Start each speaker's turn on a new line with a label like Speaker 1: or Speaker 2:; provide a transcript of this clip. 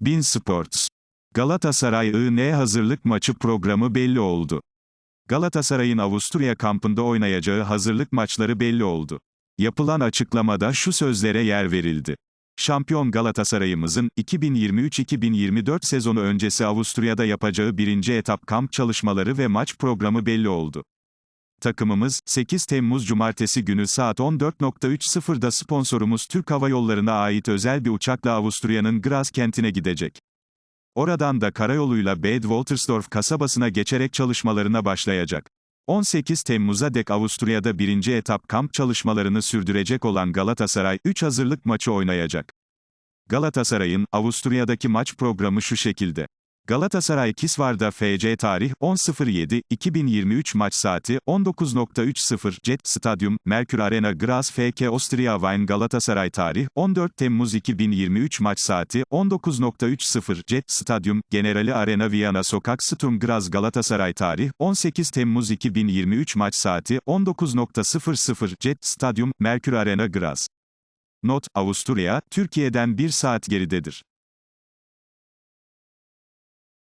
Speaker 1: Bin Sports. Galatasaray IN hazırlık maçı programı belli oldu. Galatasaray'ın Avusturya kampında oynayacağı hazırlık maçları belli oldu. Yapılan açıklamada şu sözlere yer verildi. Şampiyon Galatasaray'ımızın 2023-2024 sezonu öncesi Avusturya'da yapacağı birinci etap kamp çalışmaları ve maç programı belli oldu. Takımımız, 8 Temmuz Cumartesi günü saat 14.30'da sponsorumuz Türk Hava Yolları'na ait özel bir uçakla Avusturya'nın Graz kentine gidecek. Oradan da karayoluyla Bad Woltersdorf kasabasına geçerek çalışmalarına başlayacak. 18 Temmuz'a dek Avusturya'da birinci etap kamp çalışmalarını sürdürecek olan Galatasaray, 3 hazırlık maçı oynayacak. Galatasaray'ın, Avusturya'daki maç programı şu şekilde. Galatasaray Kisvar'da FC tarih 10.07.2023 maç saati 19.30 Jet Stadyum Merkür Arena Graz FK Austria Wien Galatasaray tarih 14 Temmuz 2023 maç saati 19.30 Jet Stadyum Generali Arena Viyana Sokak Sturm Graz Galatasaray tarih 18 Temmuz 2023 maç saati 19.00 Jet Stadyum Merkür Arena Graz Not, Avusturya, Türkiye'den bir saat geridedir.